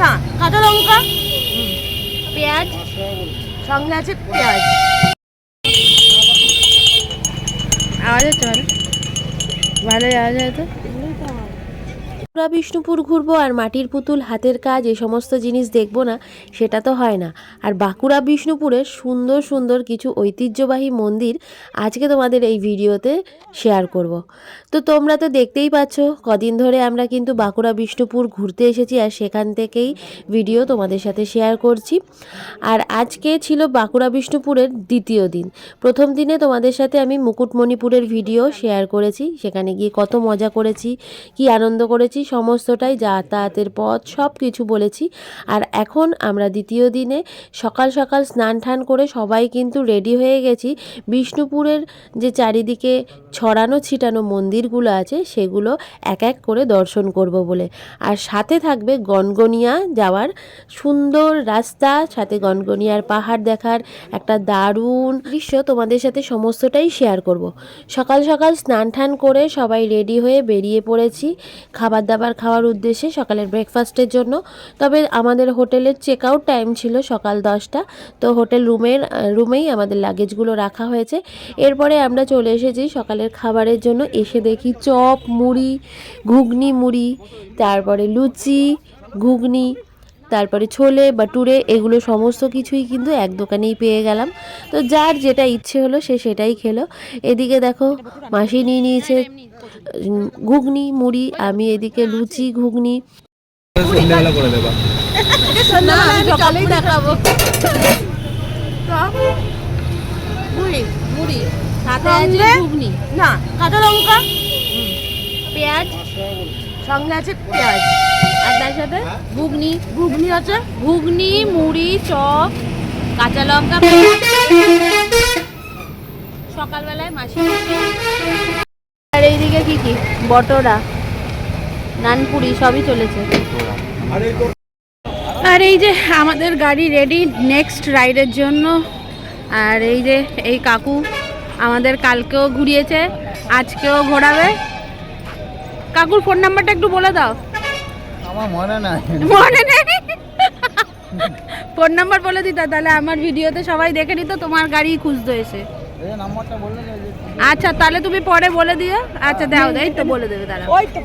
না সকালেই লঙ্কা পেঁয়াজ সঙ্গে আছে পেঁয়াজ আওয়াজ হচ্ছে ভালো ভালো আওয়াজ হয়তো আমরা বিষ্ণুপুর ঘুরবো আর মাটির পুতুল হাতের কাজ এই সমস্ত জিনিস দেখব না, সেটা তো হয় না। আর বাঁকুড়া বিষ্ণুপুরের সুন্দর সুন্দর কিছু ঐতিহ্যবাহী মন্দির আজকে তোমাদের এই ভিডিওতে শেয়ার করব। তো তোমরা তো দেখতেই পাচ্ছ, কদিন ধরে আমরা কিন্তু বাঁকুড়া বিষ্ণুপুর ঘুরতে এসেছি আর সেখান থেকেই ভিডিও তোমাদের সাথে শেয়ার করছি। আর আজকে ছিল বাঁকুড়া বিষ্ণুপুরের দ্বিতীয় দিন। প্রথম দিনে তোমাদের সাথে আমি মুকুটমণিপুরের ভিডিও শেয়ার করেছি, সেখানে গিয়ে কত মজা করেছি, কি আনন্দ করেছি সমস্তটাই, যাতায়াতের পথ সব কিছু বলেছি। আর এখন আমরা দ্বিতীয় দিনে সকাল সকাল স্নান টান করে সবাই কিন্তু রেডি হয়ে গেছি। বিষ্ণুপুরের যে চারিদিকে ছড়ানো ছিটানো মন্দিরগুলো আছে, সেগুলো এক এক করে দর্শন করব বলে। আর সাথে থাকবে গনগনিয়া যাওয়ার সুন্দর রাস্তা, সাথে গনগনিয়ার পাহাড় দেখার একটা দারুণ দৃশ্য তোমাদের সাথে সমস্তটাই শেয়ার করব। সকাল সকাল স্নান টান করে সবাই রেডি হয়ে বেরিয়ে পড়েছি। খাবার দাবার খাওয়ার উদ্দেশ্যে সকালের ব্রেকফাস্টের জন্য। তবে আমাদের হোটেলের চেক আউট টাইম ছিল সকাল দশটা। তো হোটেল রুমের, রুমেই আমাদের লাগেজগুলো রাখা হয়েছে। এরপরে আমরা চলে এসেছি সকালের খাবারের জন্য। এসে দেখি চপ, মুড়ি, ঘুগনি মুড়ি, তারপরে লুচি, ঘুগনি তারপরে ছোলে বাটুরে এগুলো সমস্ত কিছুই কিন্তু এক দোকানেই পেয়ে গেলাম। তো যার যেটা ইচ্ছে হলো সে সেটাই খেলো। এদিকে দেখো মাসি নিয়ে নিয়েছে ঘুগনি, মুড়ি, আমি এদিকে লুচি, ঘুগনি। না পেঁয়াজ, সঙ্গে আছে পেঁয়াজ। আর তার সাথে ঘুগনি। ঘুগনি আছে ঘুগনি, মুড়ি, চপ, কাঁচা লঙ্কা। সকালবেলায় মাসি। আর এইদিকে কি কি? বটরা, নানপুরি, সবই চলেছে। আর এই যে আমাদের গাড়ি রেডি নেক্সট রাইডের জন্য। আর এই যে এই কাকু আমাদের কালকেও ঘুরিয়েছে, আজকেও ঘোরাবে। কাকুর ফোন নাম্বারটা একটু বলে দাও। আমার মনে নাই। মনে নেই? ফোন নাম্বার বলে দিতা তাহলে আমার ভিডিওতে সবাই দেখে নিত তোমার গাড়ি খুঁজতো এসে। আচ্ছা তাহলে তুমি পরে বলে দিও। আচ্ছা দাও এই তো বলে দেবে তারা ওই তো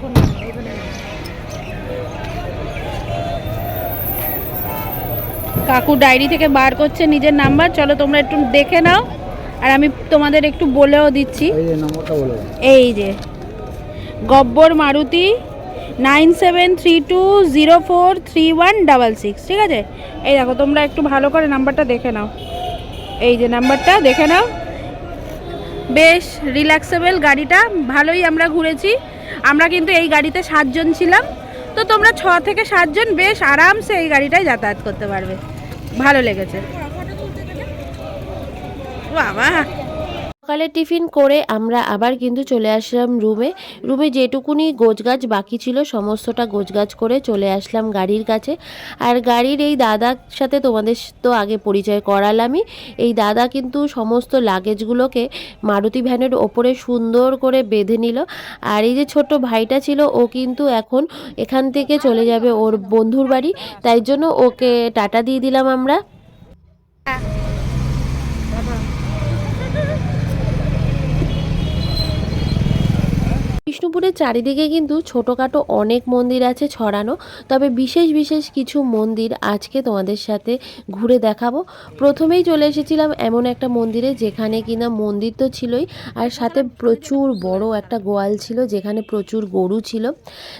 কাকু ডায়েরি থেকে বার করছে নিজের নাম্বার চলো তোমরা একটু দেখে নাও। আর আমি তোমাদের একটু বলেও দিচ্ছি। এই যে Gabbar Maruti nine seven three two zero four three one double six, ঠিক আছে? এই দেখো, তোমরা একটু ভালো করে নাম্বারটা দেখে নাও। এই যে নাম্বারটা, দেখে নাও। বেশ রিল্যাক্সেবল গাড়িটা, ভালোই আমরা ঘুরেছি। আমরা কিন্তু এই গাড়িতে সাতজন ছিলাম। তো তোমরা ছ থেকে সাতজন বেশ আরামসে এই গাড়িটায় যাতায়াত করতে পারবে। ভালো লেগেছে। বাবা! সকালে টিফিন করে আমরা আবার কিন্তু চলে আসলাম রুমে। রুমে যেটুকুনি গোছগাছ বাকি ছিল, সমস্তটা গোছগাছ করে চলে আসলাম গাড়ির কাছে। আর গাড়ির এই দাদার সাথে তোমাদের তো আগে পরিচয় করালামই। এই দাদা কিন্তু সমস্ত লাগেজগুলোকে মারুতি ভ্যানের ওপরে সুন্দর করে বেঁধে নিল। আর এই যে ছোট্ট ভাইটা ছিল, ও কিন্তু এখন এখান থেকে চলে যাবে ওর বন্ধুর বাড়ি। তাই জন্য ওকে টাটা দিয়ে দিলাম আমরা। বিষ্ণুপুরের চারিদিকে কিন্তু ছোটোখাটো অনেক মন্দির আছে ছড়ানো, তবে বিশেষ বিশেষ কিছু মন্দির আজকে তোমাদের সাথে ঘুরে দেখাবো। প্রথমেই চলে এসেছিলাম এমন একটা মন্দিরে যেখানে কিনা মন্দির তো ছিলই, আর সাথে প্রচুর বড় একটা গোয়াল ছিল যেখানে প্রচুর গরু ছিল।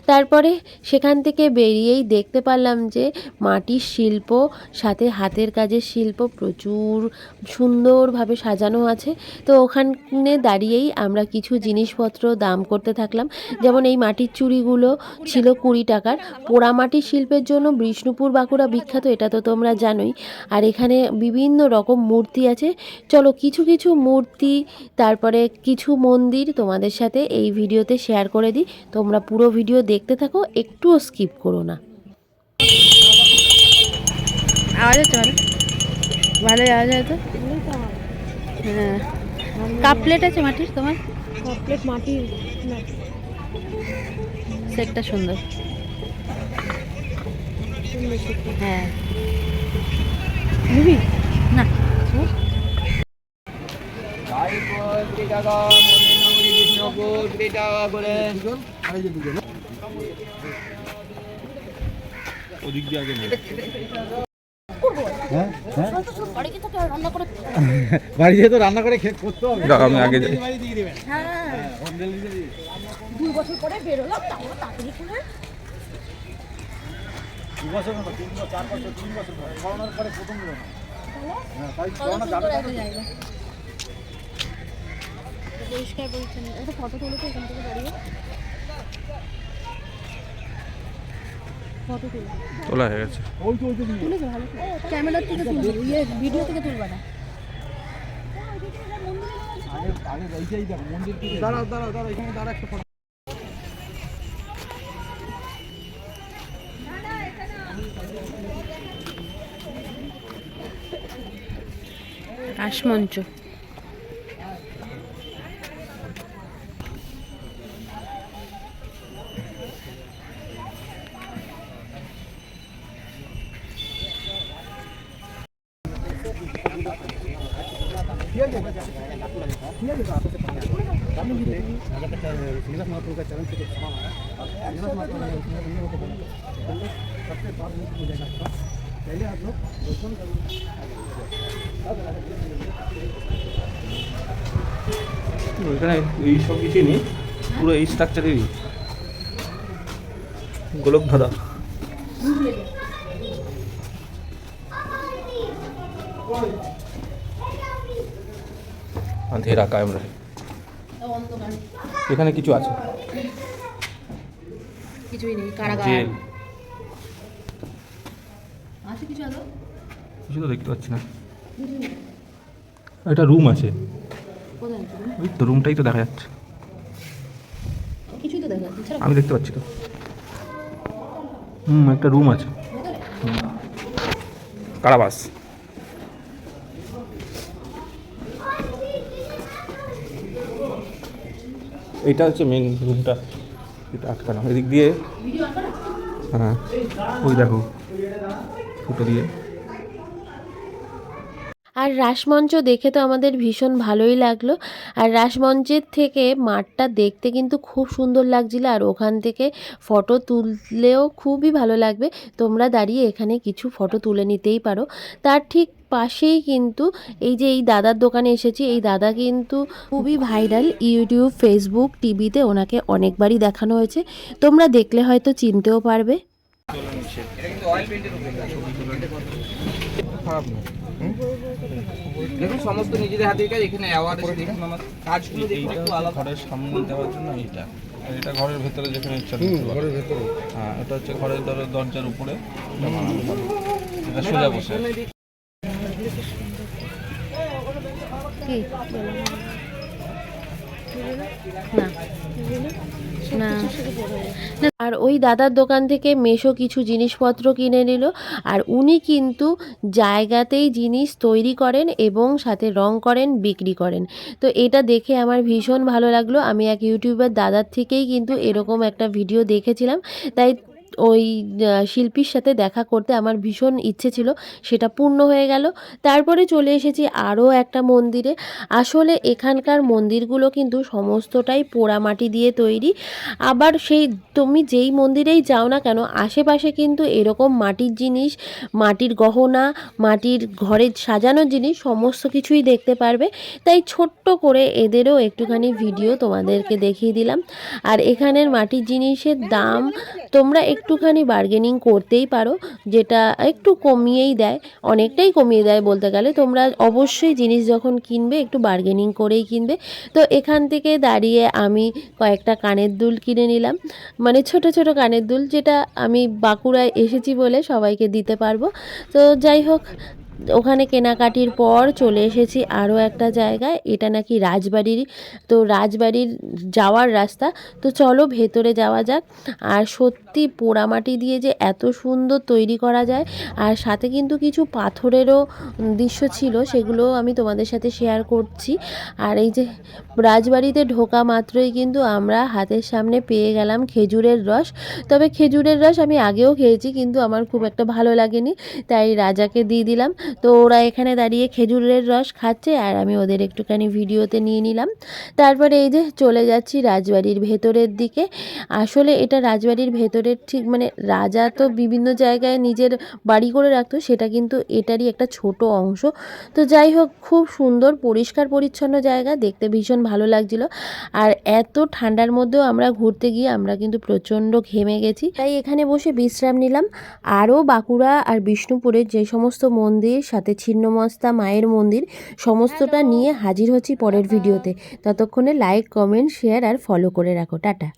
তারপরে সেখান থেকে বেরিয়েই দেখতে পারলাম যে মাটির শিল্প, সাথে হাতের কাজের শিল্প প্রচুর সুন্দরভাবে সাজানো আছে। তো ওখানে দাঁড়িয়েই আমরা কিছু জিনিসপত্র দাম করতে থাকলাম। যেমন এই মাটির চুড়িগুলো ছিল কুড়ি টাকার। পোড়ামাটির শিল্পের জন্য বিষ্ণুপুর বাঁকুড়া বিখ্যাত এটা তো তোমরা জানোই। আর এখানে বিভিন্ন রকম মূর্তি আছে। চলো কিছু কিছু মূর্তি তারপরে কিছু মন্দির তোমাদের সাথে এই ভিডিওতে শেয়ার করে দিই। তোমরা পুরো ভিডিও দেখতে থাকো একটুও স্কিপ করো না। আওয়াজ আওয়াজ হয় তো? হ্যাঁ। কাপ প্লেট আছে মাটির তোমার? প্লেট মাটির। সেটটা সুন্দর। হ্যাঁ। নিবি না। ওদিক দিয়ে আগে বাড়ি রান্না করে বাড়ি তো রান্না করে খেয়ে করতে হবে। আমি আগে যাই। বাড়ি দিয়ে দিবেন। হ্যাঁ। দুই বছর পরে বেরোলাম তারপর তাড়াতাড়ি করে দু বছর না তিন বছর চার বছর তিন বছর পরে করোনার পরে প্রথম হ্যাঁ তাই করোনা যাবে পরিষ্কার পরিচ্ছন্ন। ফটো তুলে তো এখান থেকে দাঁড়িয়ে তুলে। তোলা হয়ে গেছে। ওই তো ওই তো তুলেছো ভালো ক্যামেরার থেকে তুলবে ইয়ে ভিডিও থেকে তুলবে না। আগে আগে এইটাই photo। রাসমঞ্চ এখানে এই সব কিছুই নেই পুরো এই স্ট্রাকচারেরই গোলক ধাঁধা আন্ধেরা কায়েম রহে। এখানে কিছু আছে? কিছু তো দেখতে পাচ্ছি না। একটা রুম আছে। ওই তো রুমটাই তো দেখা যাচ্ছে। আমি দেখতে পাচ্ছি তো। হুম একটা রুম আছে। কারাবাস। এইটা হচ্ছে মেন রুমটা এটা আটকানো। এদিক দিয়ে হ্যাঁ। ওই দেখো ফুটো দিয়ে। আর রাসমঞ্চ দেখে তো আমাদের ভীষণ ভালোই লাগল। আর রাসমঞ্চের থেকে মাঠটা দেখতে কিন্তু খুব সুন্দর লাগছিল। আর ওখান থেকে ফটো তুললেও খুবই ভালো লাগবে। তোমরা দাঁড়িয়ে এখানে কিছু ফটো তুলে নিতেই পারো। তার ঠিক পাশেই কিন্তু এই যে এই দাদার দোকানে এসেছি এই দাদা কিন্তু খুবই ভাইরাল ইউটিউব ফেসবুক টিভিতে ওনাকে অনেকবারই দেখানো হয়েছে। তোমরা দেখলে হয়তো চিনতেও পারবে। খারাপ না দেখুন সমস্ত নিজেদের হাতের কাজ এখানে অ্যাওয়ার্ড আছে দেখুন আমার কাজগুলো দেখুন এইটা একটু আলাদা। ঘরের সামনে দেওয়ার জন্য এইটা। আর এটা ঘরের ভেতরে যেখানে ইচ্ছা ঘরের ভেতরে। হ্যাঁ এটা হচ্ছে ঘরের দরের দরজার উপরে এটা এটা সোজা বসে। কি না। না। আর ওই দাদার দোকান থেকে মেশো কিছু জিনিসপত্র কিনে নিল, আর উনি কিন্তু জায়গাতেই জিনিস তৈরি করেন এবং সাথে রং করেন, বিক্রি করেন। তো এটা দেখে আমার ভীষণ ভালো লাগল। আমি এক ইউটিউবার, দাদার থেকেই কিন্তু এরকম একটা ভিডিও দেখেছিলাম। তাই ওই শিল্পীর সাথে দেখা করতে আমার ভীষণ ইচ্ছে ছিল, সেটা পূর্ণ হয়ে গেল। তারপরে চলে এসেছি আরও একটা মন্দিরে। আসলে এখানকার মন্দিরগুলো কিন্তু সমস্তটাই পোড়ামাটি দিয়ে তৈরি। আবার সেই, তুমি যেই মন্দিরেই যাও না কেন, আশেপাশে কিন্তু এরকম মাটির জিনিস, মাটির গহনা, মাটির ঘরে সাজানোর জিনিস সমস্ত কিছুই দেখতে পারবে। তাই ছোট্ট করে এদেরও একটুখানি ভিডিও তোমাদেরকে দেখিয়ে দিলাম। আর এখানের মাটির জিনিসের দাম তোমরা একটুখানি বার্গেনিং করতেই পারো, যেটা একটু কমিয়েই দেয়, অনেকটাই কমিয়ে দেয় বলতে গেলে। তোমরা অবশ্যই জিনিস যখন কিনবে, একটু বার্গেনিং করেই কিনবে। তো এখান থেকে দাঁড়িয়ে আমি কয়েকটা কানের দুল কিনে নিলাম। মানে ছোট ছোট কানের দুল, যেটা আমি বাঁকুড়ায় এসেছি বলে সবাইকে দিতে পারব। তো যাই হোক ওখানে কেনাকাটির পর চলে এসেছি আরও একটা জায়গায়। এটা নাকি রাজবাড়ির। তো রাজবাড়ির যাওয়ার রাস্তা। তো চলো ভেতরে যাওয়া যাক। আর সত্যি পোড়ামাটি দিয়ে যে এত সুন্দর তৈরি করা যায়। আর সাথে কিন্তু কিছু পাথরেরও দৃশ্য ছিল সেগুলো আমি তোমাদের সাথে শেয়ার করছি। আর এই যে রাজবাড়িতে ঢোকা মাত্রই কিন্তু আমরা হাতের সামনে পেয়ে গেলাম খেজুরের রস। তবে খেজুরের রস আমি আগেও খেয়েছি, কিন্তু আমার খুব একটা ভালো লাগেনি, তাই রাজাকে দিয়ে দিলাম। তো ওরা এখানে দাঁড়িয়ে খেজুরের রস খাচ্ছে আর আমি ওদের একটুখানি ভিডিওতে নিয়ে নিলাম। তারপরে এই যে চলে যাচ্ছি রাজবাড়ির ভেতরের দিকে। আসলে এটা রাজবাড়ির ভেতরের ঠিক মানে রাজা তো বিভিন্ন জায়গায় নিজের বাড়ি করে রাখতো, সেটা কিন্তু এটারই একটা ছোট অংশ। তো যাই হোক, খুব সুন্দর, পরিষ্কার, পরিচ্ছন্ন জায়গা, দেখতে ভীষণ ভালো লাগছিল। আর এত ঠান্ডার মধ্যেও আমরা ঘুরতে গিয়ে আমরা কিন্তু প্রচণ্ড ঘেমে গেছি। তাই এখানে বসে বিশ্রাম নিলাম। আরও বাঁকুড়া আর বিষ্ণুপুরের যে সমস্ত মন্দির সাথে ছিন্নমস্তা মায়ের মন্দির সমস্তটা নিয়ে হাজির হচ্ছি পরের ভিডিওতে। ততক্ষণে লাইক কমেন্ট শেয়ার আর ফলো করে রাখো। টাটা।